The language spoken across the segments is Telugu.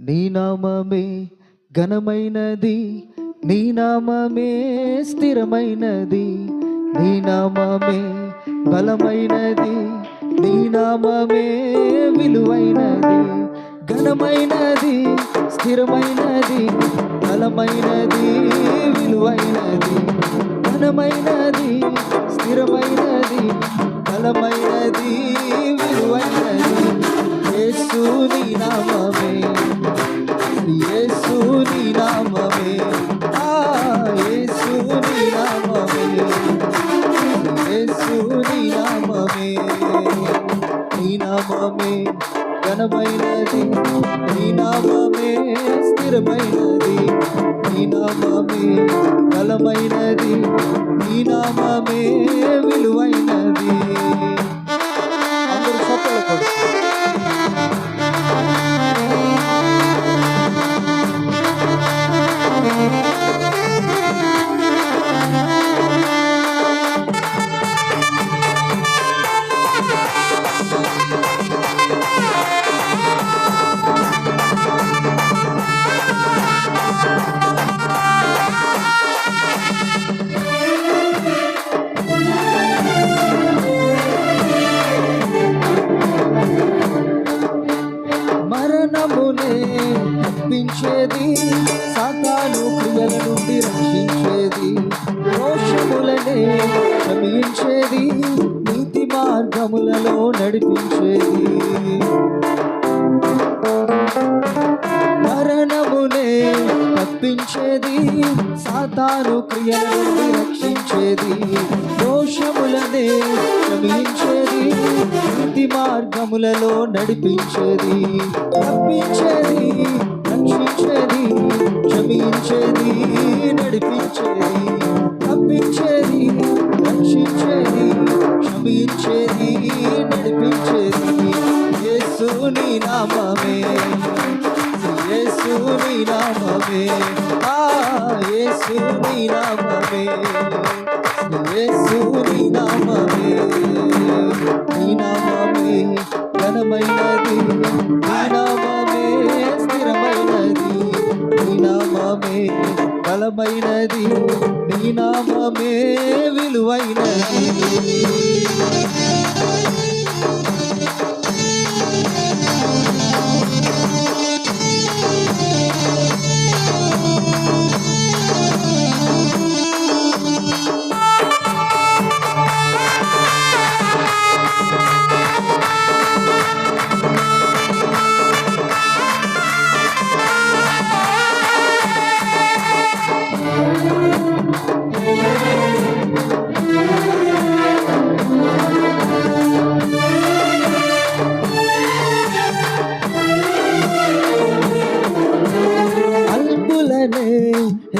నీ నామమే ఘనమైనది నీ నామమే స్థిరమైనది నీ నామమే బలమైనది నీ నామమే విలువైనది. ఘనమైనది స్థిరమైనది బలమైనది విలువైనది. ఘనమైనది స్థిరమైనది బలమైనది. యేసు నామమే. యేసు నామమే. ఆ యేసు నామమే. యేసు నామమే. నీ నామమే ఘనమైనది. నీ నామమే స్థిరమైనది. నీ నామమే బలమైనది. నీ నామమే విలువైనది. రక్షించేది సాతాను క్రియల నుండి రక్షించేది దోషములనే క్షమించేది నీతి మార్గములలో నడిపించేది. మరణమునే తప్పించేది సాతాను క్రియల నుండి రక్షించేది దోషములనే క్షమించేది నీతి మార్గములలో నడిపించేది తప్పించేది క్షమించేది నడిపించేది. తప్పించేది రక్షించేది క్షమించేది నడిపించేది. యేసుని నామమే. యేసుని నామమే. ఆ యేసుని నామమే. యేసుని నామమే. నామమే బలమైనది నీ నామమే విలువైనది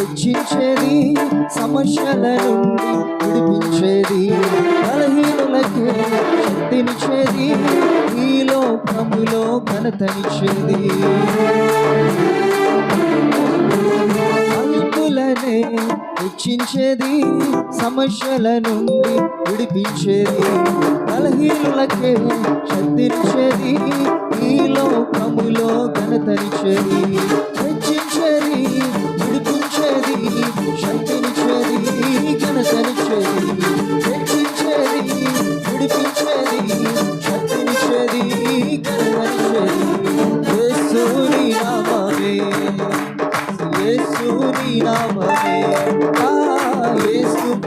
హెచ్చించేది సమస్యల నుండి విడిపించేది బలహీనులకి శక్తినిచ్చేది ఈ లోకములో ఘనతనిచ్చేది. అల్పులనే హెచ్చించేది సమస్యల నుండి విడిపించేది బలహీనులకే శక్తినిచ్చేది ఈ లోకములో ఘనతనిచ్చేది.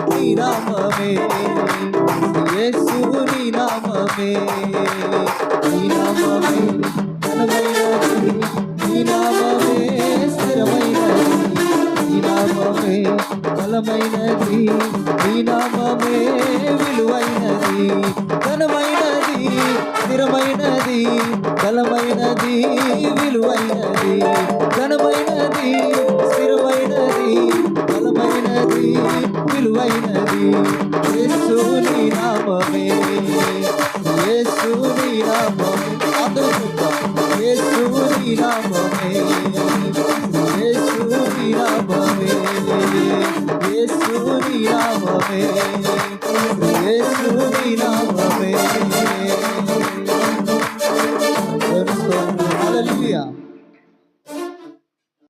నీ నామమే. యేసు నీ నామమే. నీ నామమే. ఘనమైనది నీ నామమే స్థిరమైనది. నీ నామమే బలమైనది. నీ నామమే విలువైనది. ఘనమైనది స్థిరమైనది బలమైనది విలువైనది. ఘనమైనది స్థిరమైనది యేసుని నామమే యేసుని నామమే అద్భుత యేసుని నామమే యేసుని నామమే యేసుని నామమే యేసుని నామమే